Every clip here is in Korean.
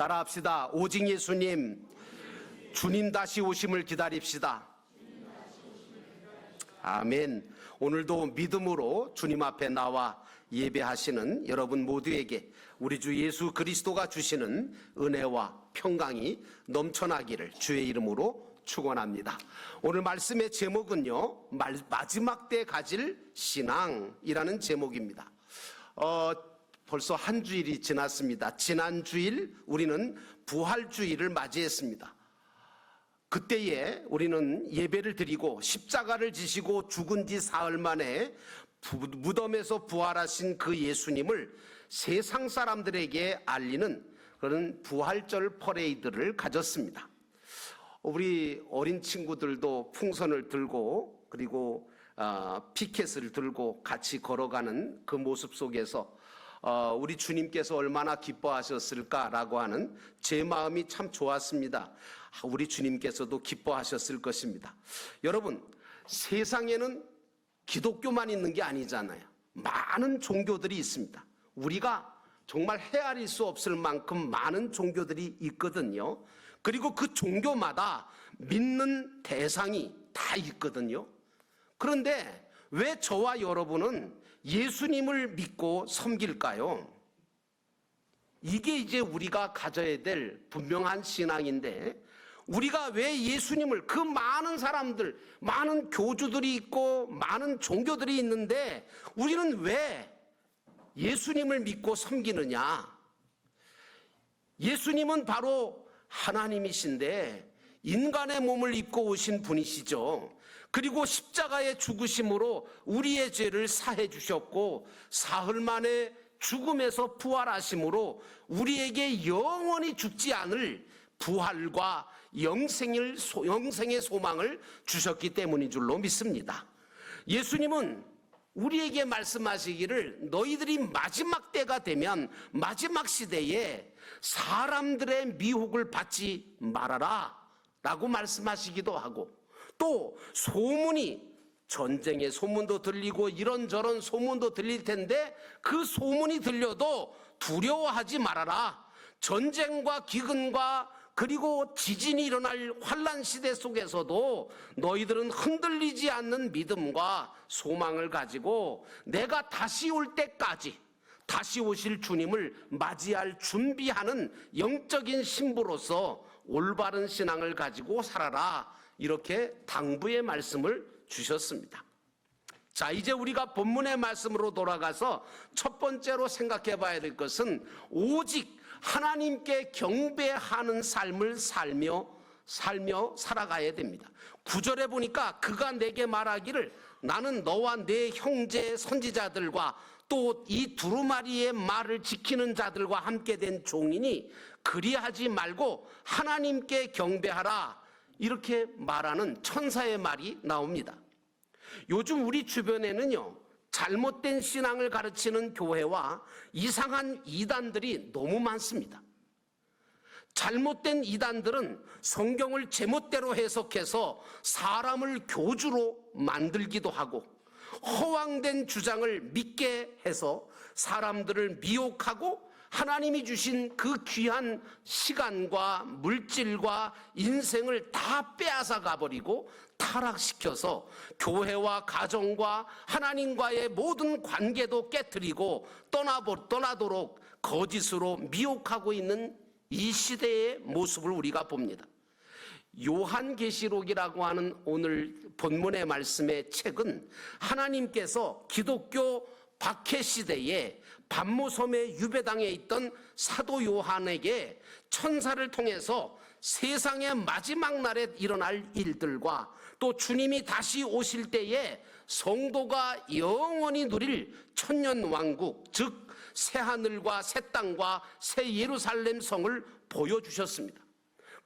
따라합시다. 오직 예수님, 주님 다시 오심을 기다립시다. 아멘. 오늘도 믿음으로 주님 앞에 나와 예배하시는 여러분 모두에게 우리 주 예수 그리스도가 주시는 은혜와 평강이 넘쳐나기를 주의 이름으로 축원합니다. 오늘 말씀의 제목은요. 말- 마지막 때 가질 신앙이라는 제목입니다. 어, 벌써 한 주일이 지났습니다. 지난 주일 우리는 부활 주일을 맞이했습니다. 그때에 우리는 예배를 드리고 십자가를 지시고 죽은 지 사흘 만에 부- 무덤에서 부활하신 그 예수님을 세상 사람들에게 알리는 그런 부활절 퍼레이드를 가졌습니다. 우리 어린 친구들도 풍선을 들고 그리고 어, 피켓을 들고 같이 걸어가는 그 모습 속에서 어, 우리 주님께서 얼마나 기뻐하셨을까라고 하는 제 마음이 참 좋았습니다. 아, 우리 주님께서도 기뻐하셨을 것입니다. 여러분, 세상에는 기독교만 있는 게 아니잖아요. 많은 종교들이 있습니다. 우리가 정말 헤아릴 수 없을 만큼 많은 종교들이 있거든요. 그리고 그 종교마다 믿는 대상이 다 있거든요. 그런데 왜 저와 여러분은 예수님을 믿고 섬길까요? 이게 이제 우리가 가져야 될 분명한 신앙인데 우리가 왜 예수님을 그 많은 사람들, 많은 교주들이 있고 많은 종교들이 있는데 우리는 왜 예수님을 믿고 섬기느냐? 예수님은 바로 하나님이신데 인간의 몸을 입고 오신 분이시죠. 그리고 십자가의 죽으심으로 우리의 죄를 사해 주셨고 사흘 만에 죽음에서 부활하심으로 우리에게 영원히 죽지 않을 부활과 영생을, 소- 영생의 소망을 주셨기 때문인 줄로 믿습니다. 예수님은 우리에게 말씀하시기를 너희들이 마지막 때가 되면 마지막 시대에 사람들의 미혹을 받지 말아라 라고 말씀하시기도 하고 또 소문이 전쟁의 소문도 들리고 이런저런 소문도 들릴 텐데 그 소문이 들려도 두려워하지 말아라. 전쟁과 기근과 그리고 지진이 일어날 환란 시대 속에서도 너희들은 흔들리지 않는 믿음과 소망을 가지고 내가 다시 올 때까지 다시 오실 주님을 맞이할 준비하는 영적인 신부로서 올바른 신앙을 가지고 살아라. 이렇게 당부의 말씀을 주셨습니다. 자, 이제 우리가 본문의 말씀으로 돌아가서 첫 번째로 생각해 봐야 될 것은 오직 하나님께 경배하는 삶을 살며 살며 살아가야 됩니다. 구절에 보니까 그가 내게 말하기를 나는 너와 내 형제 선지자들과 또 이 두루마리의 말을 지키는 자들과 함께 된 종이니 그리하지 말고 하나님께 경배하라 이렇게 말하는 천사의 말이 나옵니다. 요즘 우리 주변에는요, 잘못된 신앙을 가르치는 교회와 이상한 이단들이 너무 많습니다. 잘못된 이단들은 성경을 제멋대로 해석해서 사람을 교주로 만들기도 하고 허황된 주장을 믿게 해서 사람들을 미혹하고 하나님이 주신 그 귀한 시간과 물질과 인생을 다 빼앗아 가버리고 타락시켜서 교회와 가정과 하나님과의 모든 관계도 깨뜨리고 떠나보, 떠나도록 거짓으로 미혹하고 있는 이 시대의 모습을 우리가 봅니다. 요한계시록이라고 하는 오늘 본문의 말씀의 책은 하나님께서 기독교 박해 시대에 반모섬의 유배당에 있던 사도 요한에게 천사를 통해서 세상의 마지막 날에 일어날 일들과 또 주님이 다시 오실 때에 성도가 영원히 누릴 천년 왕국, 즉 새 하늘과 새 땅과 새 예루살렘 성을 보여주셨습니다.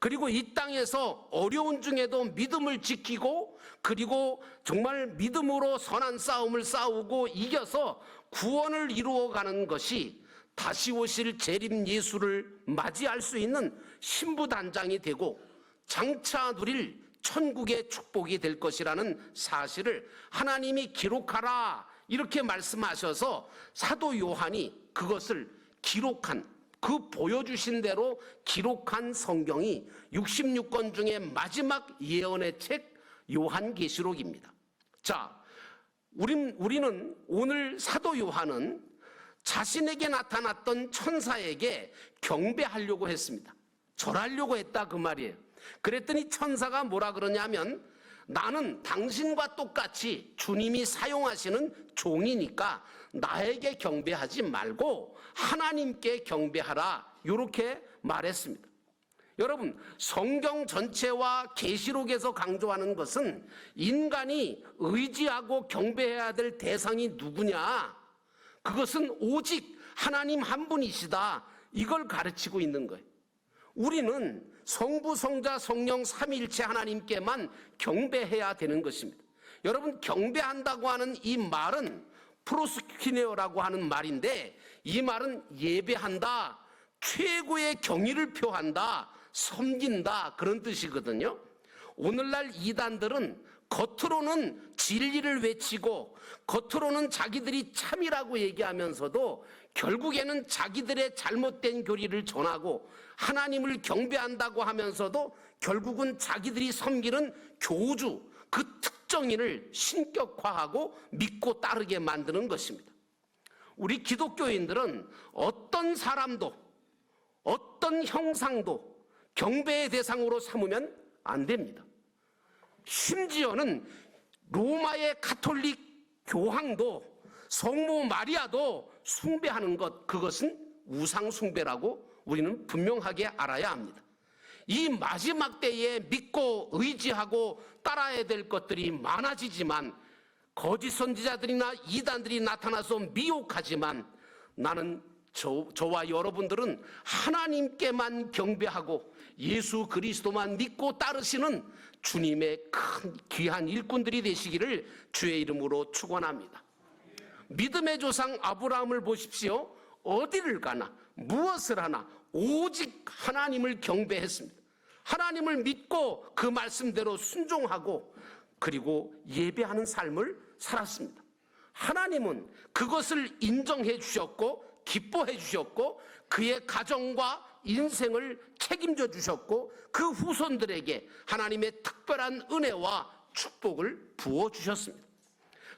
그리고 이 땅에서 어려운 중에도 믿음을 지키고 그리고 정말 믿음으로 선한 싸움을 싸우고 이겨서 구원을 이루어 가는 것이 다시 오실 재림 예수를 맞이할 수 있는 신부단장이 되고 장차 누릴 천국의 축복이 될 것이라는 사실을 하나님이 기록하라 이렇게 말씀하셔서 사도 요한이 그것을 기록한 그 보여주신 대로 기록한 성경이 66권 중에 마지막 예언의 책 요한계시록입니다. 자, 우린, 우리는 오늘 사도 요한은 자신에게 나타났던 천사에게 경배하려고 했습니다. 절하려고 했다 그 말이에요. 그랬더니 천사가 뭐라 그러냐면 나는 당신과 똑같이 주님이 사용하시는 종이니까 나에게 경배하지 말고 하나님께 경배하라. 이렇게 말했습니다. 여러분, 성경 전체와 계시록에서 강조하는 것은 인간이 의지하고 경배해야 될 대상이 누구냐? 그것은 오직 하나님 한 분이시다. 이걸 가르치고 있는 거예요. 우리는 성부, 성자, 성령 삼위일체 하나님께만 경배해야 되는 것입니다. 여러분 경배한다고 하는 이 말은 프로스키네어라고 하는 말인데 이 말은 예배한다, 최고의 경의를 표한다, 섬긴다 그런 뜻이거든요. 오늘날 이단들은 겉으로는 진리를 외치고 겉으로는 자기들이 참이라고 얘기하면서도 결국에는 자기들의 잘못된 교리를 전하고 하나님을 경배한다고 하면서도 결국은 자기들이 섬기는 교주 그 특정인을 신격화하고 믿고 따르게 만드는 것입니다. 우리 기독교인들은 어떤 사람도 어떤 형상도 경배의 대상으로 삼으면 안 됩니다. 심지어는 로마의 가톨릭 교황도 성모 마리아도 숭배하는 것 그것은 우상 숭배라고 우리는 분명하게 알아야 합니다. 이 마지막 때에 믿고 의지하고 따라야 될 것들이 많아지지만 거짓 선지자들이나 이단들이 나타나서 미혹하지만 나는 저, 저와 여러분들은 하나님께만 경배하고 예수 그리스도만 믿고 따르시는 주님의 큰 귀한 일꾼들이 되시기를 주의 이름으로 축원합니다. 믿음의 조상 아브라함을 보십시오. 어디를 가나 무엇을 하나 오직 하나님을 경배했습니다. 하나님을 믿고 그 말씀대로 순종하고 그리고 예배하는 삶을 살았습니다. 하나님은 그것을 인정해 주셨고 기뻐해 주셨고 그의 가정과 인생을 책임져 주셨고 그 후손들에게 하나님의 특별한 은혜와 축복을 부어 주셨습니다.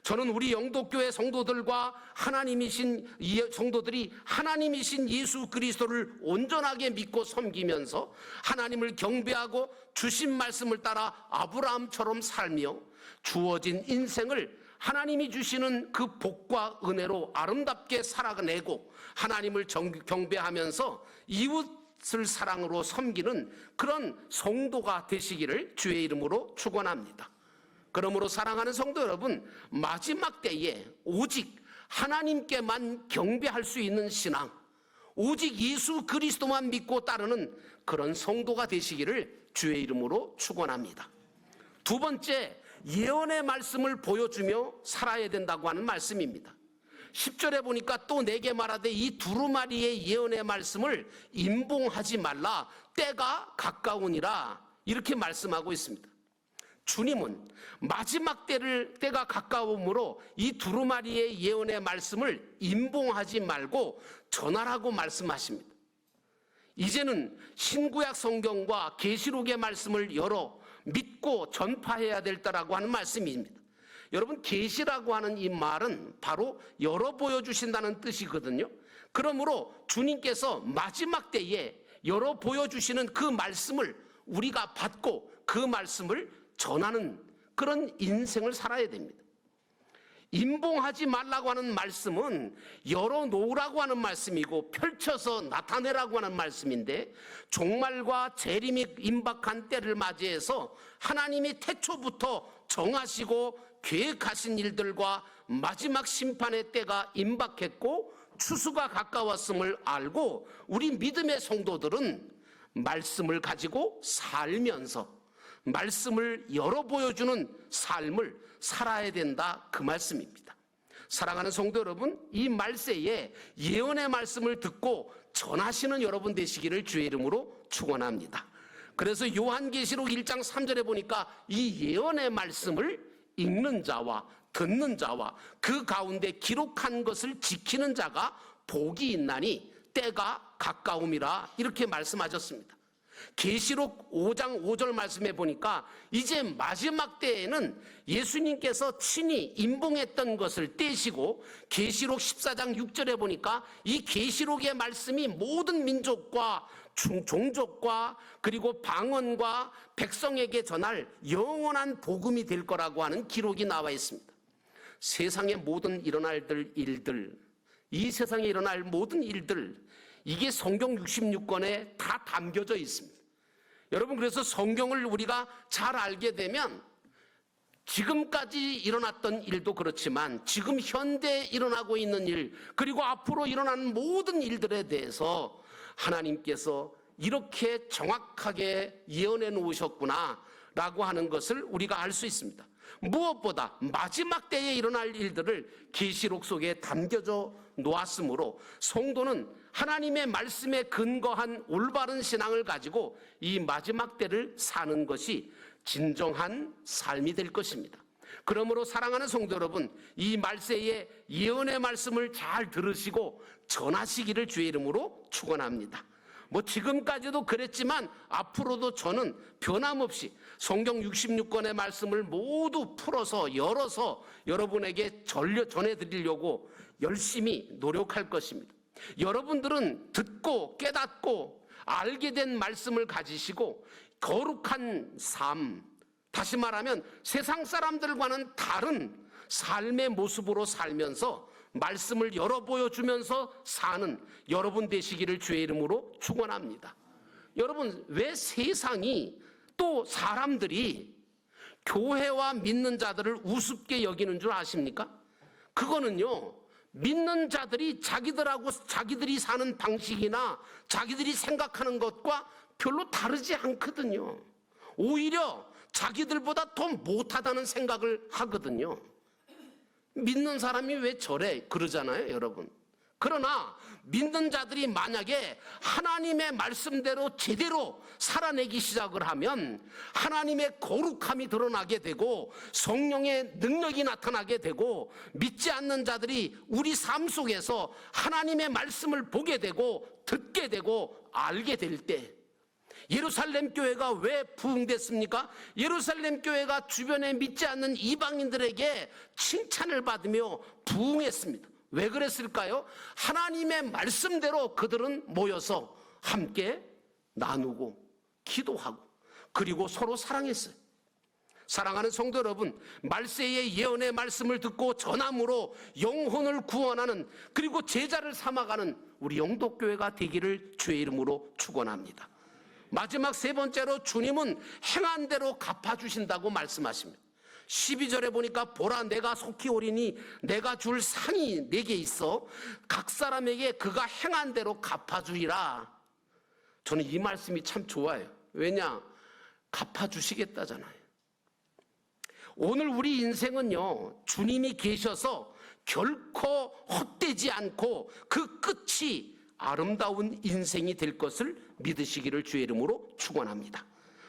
저는 우리 영도교회 성도들과 하나님이신 이 성도들이 하나님이신 예수 그리스도를 온전하게 믿고 섬기면서 하나님을 경배하고 주신 말씀을 따라 아브라함처럼 살며 주어진 인생을 하나님이 주시는 그 복과 은혜로 아름답게 살아내고 하나님을 정- 경배하면서 이웃을 사랑으로 섬기는 그런 성도가 되시기를 주의 이름으로 축원합니다. 그러므로 사랑하는 성도 여러분, 마지막 때에 오직 하나님께만 경배할 수 있는 신앙, 오직 예수 그리스도만 믿고 따르는 그런 성도가 되시기를 주의 이름으로 축원합니다. 두 번째, 예언의 말씀을 보여주며 살아야 된다고 하는 말씀입니다. 10절에 보니까 또 내게 말하되 이 두루마리의 예언의 말씀을 임봉하지 말라 때가 가까우니라 이렇게 말씀하고 있습니다. 주님은 마지막 때를 때가 가까움으로 이 두루마리의 예언의 말씀을 임봉하지 말고 전하라고 말씀하십니다. 이제는 신구약 성경과 계시록의 말씀을 열어 믿고 전파해야 될 때라고 하는 말씀입니다. 여러분 계시라고 하는 이 말은 바로 열어 보여 주신다는 뜻이거든요. 그러므로 주님께서 마지막 때에 열어 보여 주시는 그 말씀을 우리가 받고 그 말씀을 전하는 그런 인생을 살아야 됩니다. 임봉하지 말라고 하는 말씀은 열어놓으라고 하는 말씀이고 펼쳐서 나타내라고 하는 말씀인데 종말과 재림이 임박한 때를 맞이해서 하나님이 태초부터 정하시고 계획하신 일들과 마지막 심판의 때가 임박했고 추수가 가까웠음을 알고 우리 믿음의 성도들은 말씀을 가지고 살면서 말씀을 열어 보여주는 삶을 살아야 된다 그 말씀입니다. 사랑하는 성도 여러분, 이 말세에 예언의 말씀을 듣고 전하시는 여러분 되시기를 주의 이름으로 축원합니다. 그래서 요한계시록 1장 3절에 보니까 이 예언의 말씀을 읽는 자와 듣는 자와 그 가운데 기록한 것을 지키는 자가 복이 있나니 때가 가까움이라 이렇게 말씀하셨습니다. 계시록 5장 5절 말씀해 보니까 이제 마지막 때에는 예수님께서 친히 임봉했던 것을 떼시고 계시록 14장 6절에 보니까 이 계시록의 말씀이 모든 민족과 중- 종족과 그리고 방언과 백성에게 전할 영원한 복음이 될 거라고 하는 기록이 나와 있습니다. 세상의 모든 일어날 일들, 이 세상에 일어날 모든 일들, 이게 성경 66권에 다 담겨져 있습니다. 여러분, 그래서 성경을 우리가 잘 알게 되면 지금까지 일어났던 일도 그렇지만 지금 현대에 일어나고 있는 일, 그리고 앞으로 일어나는 모든 일들에 대해서 하나님께서 이렇게 정확하게 예언해 놓으셨구나 라고 하는 것을 우리가 알 수 있습니다. 무엇보다 마지막 때에 일어날 일들을 계시록 속에 담겨져 놓았으므로 성도는 하나님의 말씀에 근거한 올바른 신앙을 가지고 이 마지막 때를 사는 것이 진정한 삶이 될 것입니다. 그러므로 사랑하는 성도 여러분, 이 말세에 예언의 말씀을 잘 들으시고 전하시기를 주의 이름으로 축원합니다. 뭐 지금까지도 그랬지만 앞으로도 저는 변함없이 성경 66권의 말씀을 모두 풀어서 열어서 여러분에게 전려 전해 드리려고 열심히 노력할 것입니다. 여러분들은 듣고 깨닫고 알게 된 말씀을 가지시고 거룩한 삶, 다시 말하면 세상 사람들과는 다른 삶의 모습으로 살면서 말씀을 열어 보여주면서 사는 여러분 되시기를 주의 이름으로 축원합니다. 여러분 왜 세상이 또 사람들이 교회와 믿는 자들을 우습게 여기는 줄 아십니까? 그거는요. 믿는 자들이 자기들하고 자기들이 사는 방식이나 자기들이 생각하는 것과 별로 다르지 않거든요. 오히려 자기들보다 더 못하다는 생각을 하거든요. 믿는 사람이 왜 저래? 그러잖아요, 여러분. 그러나 믿는 자들이 만약에 하나님의 말씀대로 제대로 살아내기 시작을 하면 하나님의 거룩함이 드러나게 되고 성령의 능력이 나타나게 되고 믿지 않는 자들이 우리 삶 속에서 하나님의 말씀을 보게 되고 듣게 되고 알게 될 때 예루살렘 교회가 왜 부흥됐습니까? 예루살렘 교회가 주변에 믿지 않는 이방인들에게 칭찬을 받으며 부흥했습니다. 왜 그랬을까요? 하나님의 말씀대로 그들은 모여서 함께 나누고 기도하고 그리고 서로 사랑했어요. 사랑하는 성도 여러분, 말세의 예언의 말씀을 듣고 전함으로 영혼을 구원하는 그리고 제자를 삼아가는 우리 영도교회가 되기를 주의 이름으로 축원합니다. 마지막 세 번째로 주님은 행한 대로 갚아 주신다고 말씀하십니다. 12절에 보니까 보라 내가 속히 오리니 내가 줄 상이 내게 있어 각 사람에게 그가 행한 대로 갚아주리라. 저는 이 말씀이 참 좋아요. 왜냐? 갚아주시겠다잖아요. 오늘 우리 인생은요, 주님이 계셔서 결코 헛되지 않고 그 끝이 아름다운 인생이 될 것을 믿으시기를 주의 이름으로 축원합니다.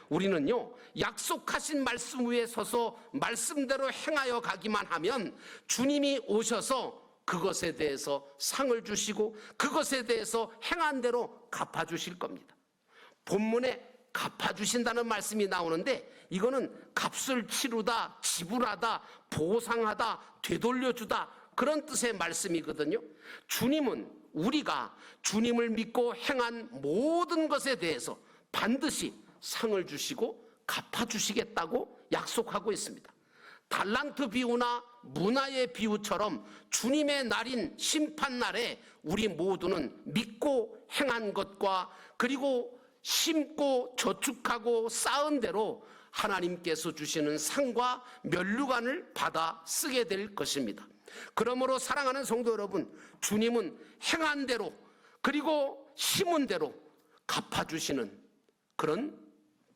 우리는요 약속하신 말씀 위에 서서 말씀대로 행하여 가기만 하면 주님이 오셔서 그것에 대해서 상을 주시고 그것에 대해서 행한 대로 갚아 주실 겁니다. 본문에 갚아 주신다는 말씀이 나오는데 이거는 값을 치르다, 지불하다, 보상하다, 되돌려주다 그런 뜻의 말씀이거든요. 주님은 우리가 주님을 믿고 행한 모든 것에 대해서 반드시 상을 주시고 갚아주시겠다고 약속하고 있습니다. 달란트 비유나 문화의 비유처럼 주님의 날인 심판날에 우리 모두는 믿고 행한 것과 그리고 심고 저축하고 쌓은 대로 하나님께서 주시는 상과 면류관을 받아 쓰게 될 것입니다. 그러므로 사랑하는 성도 여러분, 주님은 행한 대로 그리고 심은 대로 갚아주시는 그런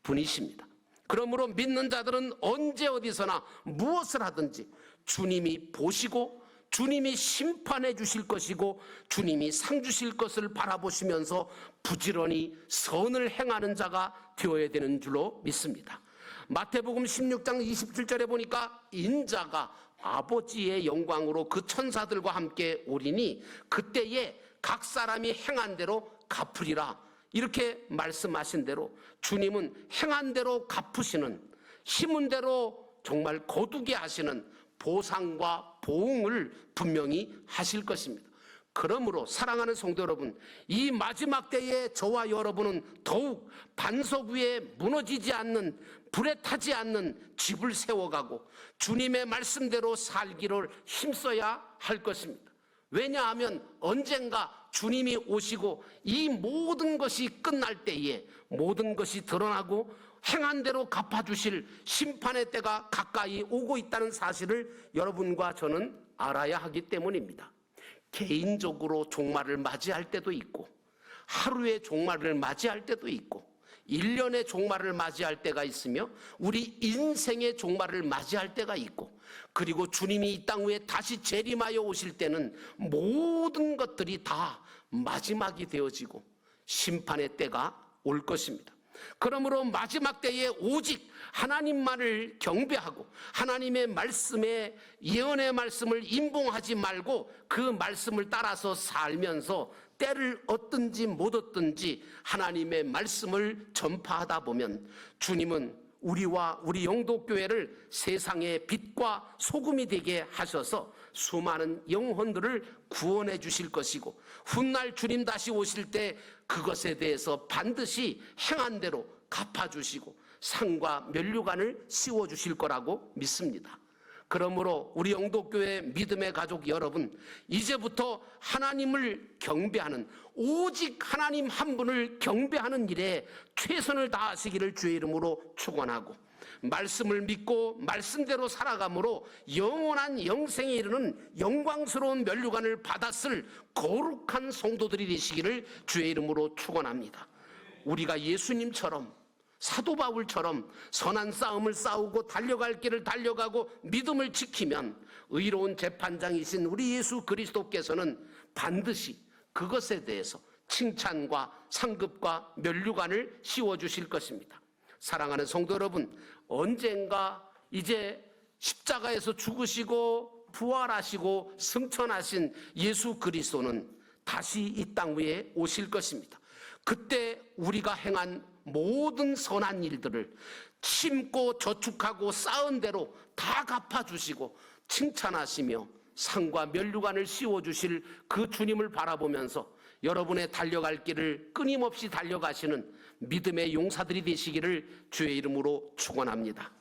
분이십니다. 그러므로 믿는 자들은 언제 어디서나 무엇을 하든지 주님이 보시고 주님이 심판해 주실 것이고 주님이 상 주실 것을 바라보시면서 부지런히 선을 행하는 자가 되어야 되는 줄로 믿습니다. 마태복음 16장 27절에 보니까 인자가 아버지의 영광으로 그 천사들과 함께 오리니 그때에 각 사람이 행한 대로 갚으리라 이렇게 말씀하신 대로 주님은 행한 대로 갚으시는 심은 대로 정말 거두게 하시는 보상과 보응을 분명히 하실 것입니다. 그러므로 사랑하는 성도 여러분, 이 마지막 때에 저와 여러분은 더욱 반석 위에 무너지지 않는 불에 타지 않는 집을 세워가고 주님의 말씀대로 살기를 힘써야 할 것입니다. 왜냐하면 언젠가 주님이 오시고 이 모든 것이 끝날 때에 모든 것이 드러나고 행한 대로 갚아주실 심판의 때가 가까이 오고 있다는 사실을 여러분과 저는 알아야 하기 때문입니다. 개인적으로 종말을 맞이할 때도 있고, 하루의 종말을 맞이할 때도 있고, 1년의 종말을 맞이할 때가 있으며, 우리 인생의 종말을 맞이할 때가 있고, 그리고 주님이 이 땅 위에 다시 재림하여 오실 때는 모든 것들이 다 마지막이 되어지고, 심판의 때가 올 것입니다. 그러므로 마지막 때에 오직 하나님만을 경배하고 하나님의 말씀에 예언의 말씀을 임봉하지 말고 그 말씀을 따라서 살면서 때를 얻든지 못 얻든지 하나님의 말씀을 전파하다 보면 주님은 우리와 우리 영도교회를 세상의 빛과 소금이 되게 하셔서 수많은 영혼들을 구원해 주실 것이고 훗날 주님 다시 오실 때 그것에 대해서 반드시 행한 대로 갚아 주시고 상과 면류관을 씌워 주실 거라고 믿습니다. 그러므로 우리 영도교회 믿음의 가족 여러분, 이제부터 하나님을 경배하는 오직 하나님 한 분을 경배하는 일에 최선을 다하시기를 주의 이름으로 축원하고 말씀을 믿고 말씀대로 살아감으로 영원한 영생에 이르는 영광스러운 면류관을 받았을 거룩한 성도들이 되시기를 주의 이름으로 축원합니다. 우리가 예수님처럼 사도 바울처럼 선한 싸움을 싸우고 달려갈 길을 달려가고 믿음을 지키면 의로운 재판장이신 우리 예수 그리스도께서는 반드시 그것에 대해서 칭찬과 상급과 면류관을 씌워 주실 것입니다. 사랑하는 성도 여러분, 언젠가 이제 십자가에서 죽으시고 부활하시고 승천하신 예수 그리스도는 다시 이 땅 위에 오실 것입니다. 그때 우리가 행한 모든 선한 일들을 심고 저축하고 쌓은 대로 다 갚아주시고 칭찬하시며 상과 면류관을 씌워주실 그 주님을 바라보면서 여러분의 달려갈 길을 끊임없이 달려가시는 믿음의 용사들이 되시기를 주의 이름으로 축원합니다.